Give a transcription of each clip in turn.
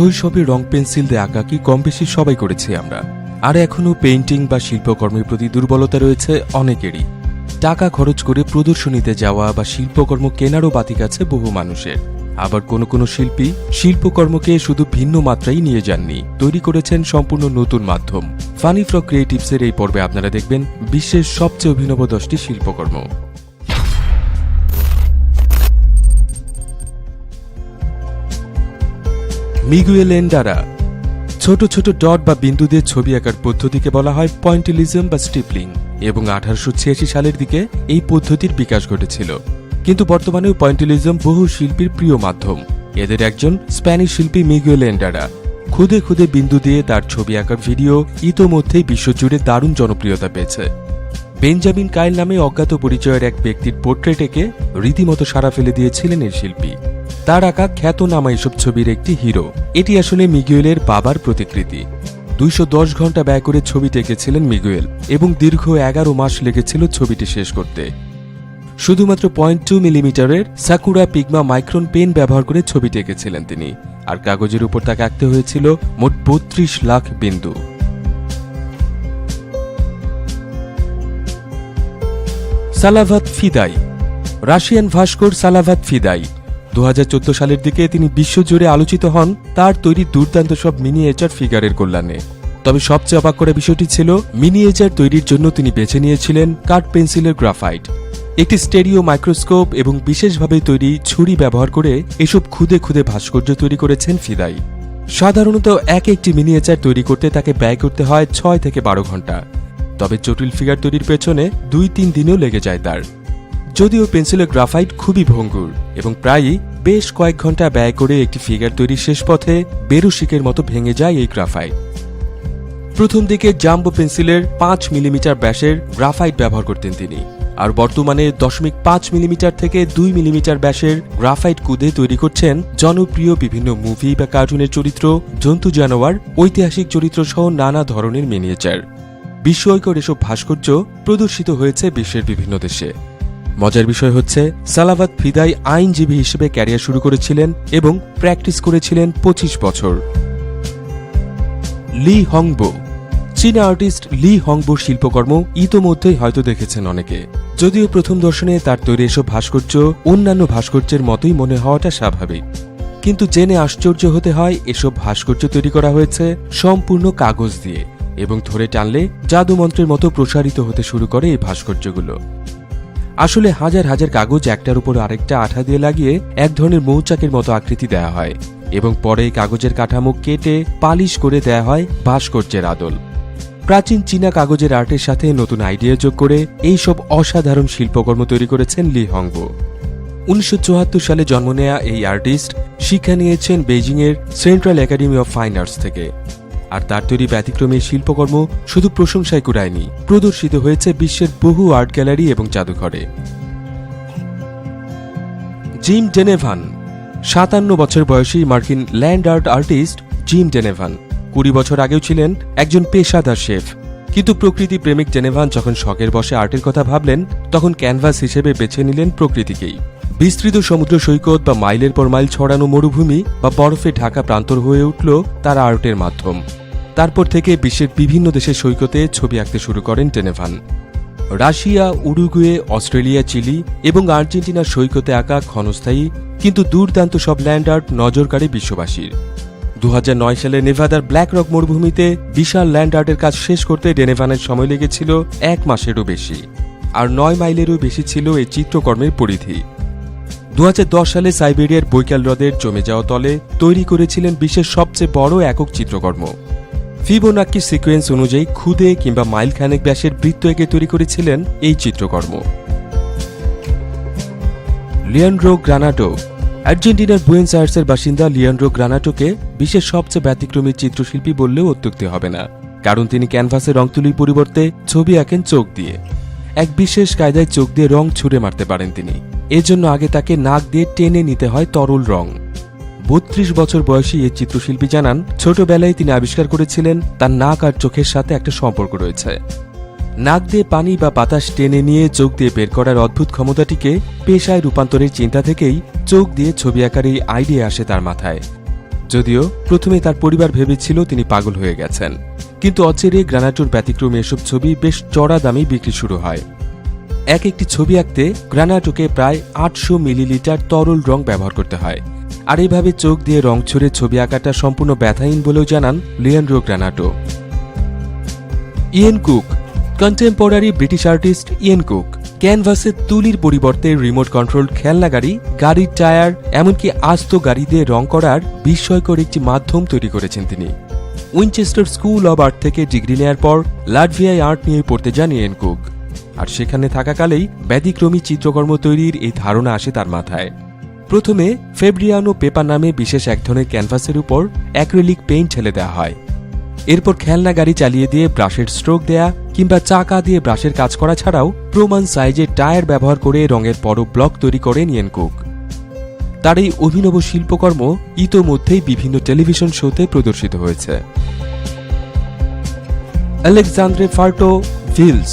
শৈশবে রং পেন্সিল দিয়ে আঁকা কি কম বেশি সবাই করেছি আমরা। আর এখনও পেইন্টিং বা শিল্পকর্মের প্রতি দুর্বলতা রয়েছে অনেকেরই। টাকা খরচ করে প্রদর্শনীতে যাওয়া বা শিল্পকর্ম কেনারও বাতিক আছে বহু মানুষের। আবার কোনো কোনো শিল্পী শিল্পকর্মকে শুধু ভিন্ন মাত্রায় নিয়ে যাননি, তৈরি করেছেন সম্পূর্ণ নতুন মাধ্যম। ফানি ফ্র ক্রিয়েটিভসের এই পর্বে আপনারা দেখবেন বিশ্বের সবচেয়ে অভিনব দশটি শিল্পকর্ম। Miguel Endara. ছোট ছোট ডট বা বিন্দু দিয়ে ছবি আঁকার পদ্ধতিকে বলা হয় পয়েন্টিলিজম বা স্টিপলিং এবং আঠারোশো ছিয়াশি সালের দিকে এই পদ্ধতির বিকাশ ঘটেছিল। কিন্তু বর্তমানেও পয়েন্টিলিজম বহু শিল্পীর প্রিয় মাধ্যম। এদের একজন স্প্যানিশ শিল্পী মিগুয়েল এন্ডারা। খুদে খুদে বিন্দু দিয়ে তার ছবি আঁকার ভিডিও ইতোমধ্যেই বিশ্বজুড়ে দারুণ জনপ্রিয়তা পেয়েছে। বেঞ্জামিন কাইল নামে অজ্ঞাত পরিচয়ের এক ব্যক্তির পোর্ট্রেট এঁকে রীতিমতো সারা ফেলে দিয়েছিলেন এই শিল্পী। তার আঁকা খ্যাতনামা এসব ছবির একটি হিরো। এটি আসলে মিগুয়েলের বাবার প্রতিকৃতি। দুইশো দশ ঘণ্টা ব্যয় করে ছবিটি এঁকেছিলেন মিগুয়েল এবং দীর্ঘ এগারো মাস লেগেছিল ছবিটি শেষ করতে। শুধুমাত্র পয়েন্ট টু মিলিমিটারের সাকুরা পিগমা মাইক্রন পেন ব্যবহার করে ছবিটি এঁকেছিলেন তিনি, আর কাগজের উপর তাকে আঁকতে হয়েছিল মোট বত্রিশ লাখ বিন্দু। সালাভাত ফিদাই, রাশিয়ান ভাস্কর সালাভাত ফিদাই দু হাজার চোদ্দ সালের দিকে তিনি বিশ্বজুড়ে আলোচিত হন তার তৈরি দুর্দান্ত সব মিনিয়েচার ফিগারের কল্যাণে। তবে সবচেয়ে অবাক করা বিষয়টি ছিল, মিনিয়েচার তৈরির জন্য তিনি বেছে নিয়েছিলেন কাঠ পেন্সিলের গ্রাফাইট। একটি স্টেরিও মাইক্রোস্কোপ এবং বিশেষভাবে তৈরি ছুরি ব্যবহার করে এসব খুদে খুদে ভাস্কর্য তৈরি করেছেন ফিদাই। সাধারণত এক একটি মিনিয়েচার তৈরি করতে তাকে ব্যয় করতে হয় ছয় থেকে বারো ঘণ্টা। তবে জটিল ফিগার তৈরির পেছনে দুই তিন দিনেও লেগে যায় তার। যদিও পেন্সিলের গ্রাফাইট খুবই ভঙ্গুর এবং প্রায়ই বেশ কয়েক ঘণ্টা ব্যয় করে একটি ফিগার তৈরির শেষ পথে বেরুশিকের মতো ভেঙে যায় এই গ্রাফাইট। প্রথম দিকে জাম্বো পেন্সিলের পাঁচ মিলিমিটার ব্যাসের গ্রাফাইট ব্যবহার করতেন তিনি, আর বর্তমানে দশমিক পাঁচ মিলিমিটার থেকে দুই মিলিমিটার ব্যাসের গ্রাফাইট কুদে তৈরি করছেন জনপ্রিয় বিভিন্ন মুভি বা কার্টুনের চরিত্র জন্তু জানোয়ার, ঐতিহাসিক চরিত্র সহ নানা ধরনের মিনিয়েচার। বিস্ময়কর এসব ভাস্কর্য প্রদর্শিত হয়েছে বিশ্বের বিভিন্ন দেশে। মজার বিষয় হচ্ছে সালাভাত ফিদাই আইনজীবী হিসেবে ক্যারিয়ার শুরু করেছিলেন এবং প্র্যাকটিস করেছিলেন পঁচিশ বছর। লি হংবো, চীনা আর্টিস্ট লি হংবোর শিল্পকর্ম ইতোমধ্যেই হয়তো দেখেছেন অনেকে। যদিও প্রথম দর্শনে তার তৈরি এসব ভাস্কর্য অন্যান্য ভাস্কর্যের মতোই মনে হওয়াটা স্বাভাবিক। কিন্তু জেনে আশ্চর্য হতে হয়, এসব ভাস্কর্য তৈরি করা হয়েছে সম্পূর্ণ কাগজ দিয়ে এবং ধরে টানলে জাদুমন্ত্রের মতো প্রসারিত হতে শুরু করে এই ভাস্কর্যগুলো। আসলে হাজার হাজার কাগজ একটার উপর আরেকটা আঠা দিয়ে লাগিয়ে এক ধরনের মৌচাকের মতো আকৃতি দেয়া হয় এবং পরে কাগজের কাঠামো কেটে পালিশ করে দেয়া হয় ভাস্কর্যের আদল। প্রাচীন চীনা কাগজের আর্টের সাথে নতুন আইডিয়া যোগ করে এই সব অসাধারণ শিল্পকর্ম তৈরি করেছেন লি হংবো উনিশশো সালে জন্ম নেয়া এই আর্টিস্ট শিক্ষা নিয়েছেন বেইজিংয়ের Central Academy of Fine Arts থেকে। আর তার তৈরি ব্যতিক্রমী শিল্পকর্ম শুধু প্রশংসায় কুড়ায়নি, প্রদর্শিত হয়েছে বিশ্বের বহু আর্ট গ্যালারি এবং জাদুঘরে। জিম ডেনেভান, সাতান্ন বছর বয়সী মার্কিন land art artist Jim Denevan. কুড়ি বছর আগেও ছিলেন একজন পেশাদার শেফ। কিন্তু প্রকৃতি প্রেমিক ডেনেভান যখন শখের বসে আর্টের কথা ভাবলেন, তখন ক্যানভাস হিসেবে বেছে নিলেন প্রকৃতিকেই। বিস্তৃত সমুদ্র সৈকত বা মাইলের পর মাইল ছড়ানো মরুভূমি বা বরফে ঢাকা প্রান্তর হয়ে উঠল তার আর্টের মাধ্যম। তারপর থেকে বিশ্বের বিভিন্ন দেশের সৈকতে ছবি আঁকতে শুরু করেন Denevan Russia, Uruguay, Australia, Chile এবং আর্জেন্টিনার সৈকতে আঁকা ক্ষণস্থায়ী কিন্তু দুর্দান্ত সব ল্যান্ড আর্ট নজর কাড়ে বিশ্ববাসীর। দু হাজার নয় সালে নেভাদার ব্ল্যাক রক মরুভূমিতে বিশাল ল্যান্ড আর্টের কাজ শেষ করতে ডেনেভানের সময় লেগেছিল এক মাসেরও বেশি। আর নয় মাইলেরও বেশি ছিল এই চিত্রকর্মের পরিধি। দুহাজার দশ সালে সাইবেরিয়ার বৈকাল হ্রদের জমে যাওয়া তলে তৈরি করেছিলেন বিশ্বের সবচেয়ে বড় একক চিত্রকর্ম। ফিবোনাক্কি সিকোয়েন্স অনুযায়ী খুদে কিংবা মাইলখানেক ব্যাসের বৃত্ত এঁকে তৈরি করেছিলেন এই চিত্রকর্ম। লিয়ান্ড্রো গ্রানাটো, আর্জেন্টিনার বুয়েন্স আয়ার্সের বাসিন্দা লিয়ান্ড্রো গ্রানাটোকে বিশ্বের সবচেয়ে ব্যতিক্রমী চিত্রশিল্পী বললেও অত্যুক্তি হবে না, কারণ তিনি ক্যানভাসে রং তুলির পরিবর্তে ছবি আঁকেন চোখ দিয়ে। এক বিশেষ কায়দায় চোখ দিয়ে রং ছুঁড়ে মারতে পারেন তিনি। এজন্য আগে তাকে নাক দিয়ে টেনে নিতে হয় তরল রং। বত্রিশ বছর বয়সী এই চিত্রশিল্পী জানান, ছোটবেলায় তিনি আবিষ্কার করেছিলেন, তার নাক আর চোখের সাথে একটা সম্পর্ক রয়েছে। নাক দিয়ে পানি বা বাতাস টেনে নিয়ে চোখ দিয়ে বের করার অদ্ভুত ক্ষমতাটিকে পেশায় রূপান্তরের চিন্তা থেকেই চোখ দিয়ে ছবি আঁকার এই আইডিয়া আসে তার মাথায়। যদিও প্রথমে তার পরিবার ভেবেছিল তিনি পাগল হয়ে গেছেন। কিন্তু অচেরে গ্রানাটোর ব্যতিক্রমে এসব ছবি বেশ চড়া দামে বিক্রি শুরু হয়। এক একটি ছবি আঁকতে গ্রানাটোকে প্রায় আটশো মিলিলিটার তরল রং ব্যবহার করতে হয়। আর এইভাবে চোখ দিয়ে রং ছড়ে ছবি আঁকাটা সম্পূর্ণ ব্যথাহীন বলেও জানান Leandro Granato. Ian Cook, contemporary British artist Ian Cook ক্যানভাসের তুলির পরিবর্তে রিমোট কন্ট্রোল খেলনা গাড়ি, গাড়ির টায়ার, এমনকি আস্ত গাড়ি দিয়ে রং করার বিস্ময়কর একটি মাধ্যম তৈরি করেছেন তিনি। উইনচেস্টার স্কুল অব আর্ট থেকে ডিগ্রি নেয়ার পর লাটভিয়ায় আর্ট নিয়ে পড়তে যান ইয়েন কুক। আর সেখানে থাকাকালেই ব্যতিক্রমী চিত্রকর্ম তৈরির এই ধারণা আসে তার মাথায়। প্রথমে ফেব্রিয়ানো পেপার নামে বিশেষ এক ধরনের ক্যানভাসের উপর অ্যাক্রিলিক পেইন্ট ঢেলে দেওয়া হয়। এরপর খেলনা গাড়ি চালিয়ে দিয়ে ব্রাশের স্ট্রোক দেয়া কিংবা চাকা দিয়ে ব্রাশের কাজ করা ছাড়াও প্রমাণ সাইজের টায়ার ব্যবহার করে রঙের বড় ব্লক তৈরি করে ইয়েন কুক। তার এই অভিনব শিল্পকর্ম ইতোমধ্যেই বিভিন্ন টেলিভিশন শোতে প্রদর্শিত হয়েছে। আলেকজান্দ্রে ফার্টো ভিলস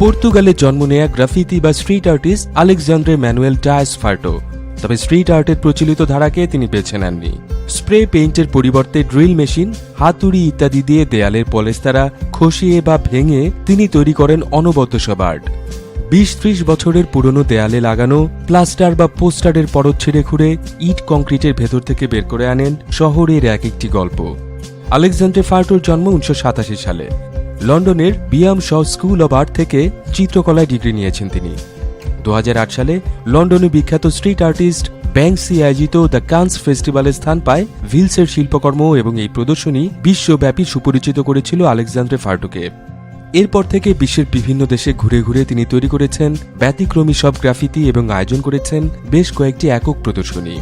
পর্তুগালে জন্ম নেয়া গ্রাফিতি বা street artist Alexandre Manuel Dias Farto. তবে স্ট্রিট আর্টের প্রচলিত ধারাকে তিনি বেছে নেননি। স্প্রে পেইন্টের পরিবর্তে ড্রিল মেশিন, হাতুড়ি ইত্যাদি দিয়ে দেয়ালের পলেস্তারা খসিয়ে বা ভেঙে তিনি তৈরি করেন অনবদ্য সব আর্ট। বিশ ত্রিশ বছরের পুরনো দেয়ালে লাগানো, প্লাস্টার বা পোস্টারের পরত ছেড়ে খুঁড়ে ইট কংক্রিটের ভেতর থেকে বের করে আনেন শহরের এক একটি গল্প। আলেকজান্ডার ফার্টোর জন্ম উনিশশো সাতাশি সালে। লন্ডনের Byam Shaw School of Art থেকে চিত্রকলায় ডিগ্রি নিয়েছেন তিনি। দু হাজার আট সালে লন্ডনে বিখ্যাত স্ট্রিট আর্টিস্ট ব্যাংসি আয়োজিত দ্য কান্স ফেস্টিভ্যালে স্থান পায় ভিলসের শিল্পকর্ম এবং এই প্রদর্শনী বিশ্বব্যাপী সুপরিচিত করেছিল আলেকজান্ড্রে ফার্টোকে এরপর থেকে বিশ্বের বিভিন্ন দেশে ঘুরে ঘুরে তিনি তৈরি করেছেন, ব্যতিক্রমী সব গ্রাফিতি এবং আয়োজন করেছেন বেশ কয়েকটি একক প্রদর্শনী।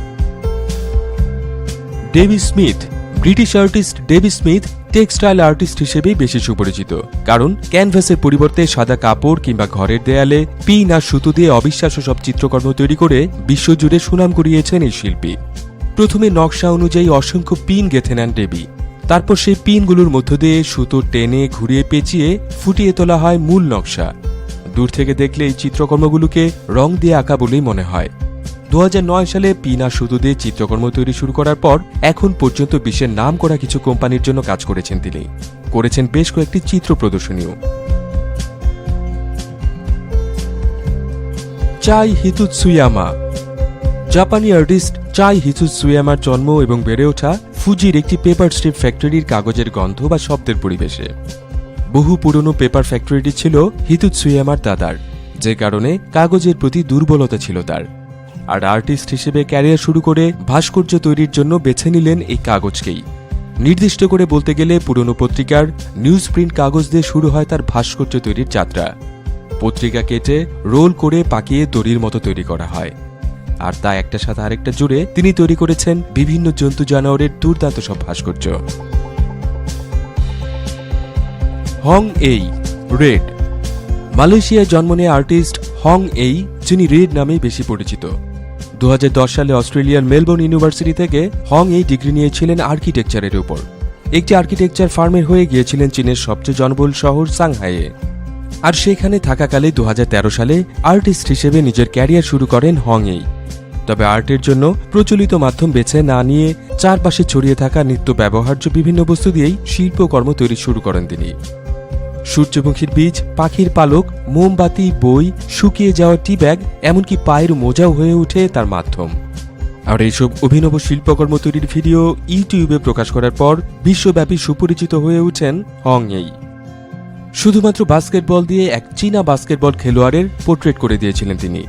Davy Smith, British artist Davy Smith textile artist হিসেবেই বেশি সুপরিচিত। কারণ ক্যানভাসের পরিবর্তে সাদা কাপড় কিংবা ঘরের দেয়ালে পিন আর সুতো দিয়ে অবিশ্বাস্য সব চিত্রকর্ম তৈরি করে বিশ্বজুড়ে সুনাম কুড়িয়েছেন এই শিল্পী। প্রথমে নকশা অনুযায়ী অসংখ্য পিন গেঁথে নেন ডেবি তারপর সেই পিনগুলোর মধ্য দিয়ে সুতো টেনে ঘুরিয়ে পেঁচিয়ে ফুটিয়ে তোলা হয় মূল নকশা। দূর থেকে দেখলে এই চিত্রকর্মগুলোকে রং দিয়ে আঁকা বলেই মনে হয়। দু হাজার নয় সালে পিনা সুতো দিয়ে চিত্রকর্ম তৈরি শুরু করার পর এখন পর্যন্ত বিশ্বের নাম করা কিছু কোম্পানির জন্য কাজ করেছেন তিনি। করেছেন বেশ কয়েকটি চিত্র প্রদর্শনীও। চাই হিতুৎসুয়ামা জাপানি আর্টিস্ট চাই হিতুৎসুয়ামার জন্ম এবং বেড়ে ওঠা ফুজির একটি পেপার স্ট্রিপ ফ্যাক্টরির কাগজের গন্ধ বা শব্দের পরিবেশে। বহু পুরনো পেপার ফ্যাক্টরিটি ছিল হিতুৎসুয়ামার দাদার, যে কারণে কাগজের প্রতি দুর্বলতা ছিল তার। আর আর্টিস্ট হিসেবে ক্যারিয়ার শুরু করে ভাস্কর্য তৈরির জন্য বেছে নিলেন এই কাগজকেই। নির্দিষ্ট করে বলতে গেলে পুরনো পত্রিকার নিউজ প্রিন্ট কাগজ দিয়ে শুরু হয় তার ভাস্কর্য তৈরির যাত্রা। পত্রিকা কেটে রোল করে পাকিয়ে দড়ির মতো তৈরি করা হয়। আর তা একটা সাথে আরেকটা জুড়ে তিনি তৈরি করেছেন বিভিন্ন জন্তু জানোয়ারের দুর্দান্ত সব ভাস্কর্য। হং এই, রেড। মালয়েশিয়ায় জন্ম নেয়া আর্টিস্ট হং এই, যিনি রেড নামেই বেশি পরিচিত। দু হাজার দশ সালে অস্ট্রেলিয়ার মেলবোর্ন ইউনিভার্সিটি থেকে হং এই ডিগ্রি নিয়েছিলেন আর্কিটেকচারের উপর। একটি আর্কিটেকচার ফার্মের হয়ে গিয়েছিলেন চীনের সবচেয়ে জনবহুল শহর সাংহাইয়ে। আর সেখানে থাকাকালে দু হাজার তেরো সালে আর্টিস্ট হিসেবে নিজের ক্যারিয়ার শুরু করেন হং এই। তবে আর্টের জন্য প্রচলিত মাধ্যম বেছে না নিয়ে চারপাশে ছড়িয়ে থাকা নিত্য ব্যবহার্য বিভিন্ন বস্তু দিয়েই শিল্পকর্ম তৈরি শুরু করেন তিনি। সূর্যমুখীর বীজ, পাখির পালক, মোমবাতি, বই, শুকিয়ে যাওয়া টি ব্যাগ, এমনকি পায়ের মোজাও হয়ে ওঠে তার মাধ্যম। আর এইসব অভিনব শিল্পকর্ম তৈরির ভিডিও ইউটিউবে প্রকাশ করার পর বিশ্বব্যাপী সুপরিচিত হয়ে উঠেন হং এই শুধুমাত্র বাস্কেটবল দিয়ে এক চীনা বাস্কেটবল খেলোয়াড়ের পোর্ট্রেট করে দিয়েছিলেন তিনি।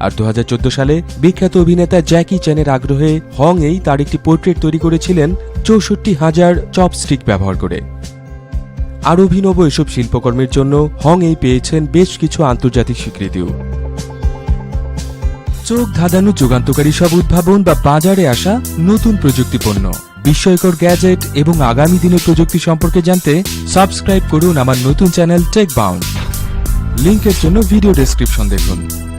আর দু হাজার চোদ্দ সালে বিখ্যাত অভিনেতা জ্যাকি চ্যানের আগ্রহে হং এই তার একটি পোর্ট্রেট তৈরি করেছিলেন চৌষট্টি হাজার চপস্টিক ব্যবহার করে। আর অভিনব এসব শিল্পকর্মের জন্য হং এই পেয়েছেন বেশ কিছু আন্তর্জাতিক স্বীকৃতিও। চোখ ধাঁধানো যুগান্তকারী সব উদ্ভাবন বা বাজারে আসা নতুন প্রযুক্তি পণ্য বিস্ময়কর গ্যাজেট এবং আগামী দিনের প্রযুক্তি সম্পর্কে জানতে সাবস্ক্রাইব করুন আমার নতুন চ্যানেল টেক বাউন্ড লিঙ্কের জন্য ভিডিও ডেসক্রিপশন দেখুন।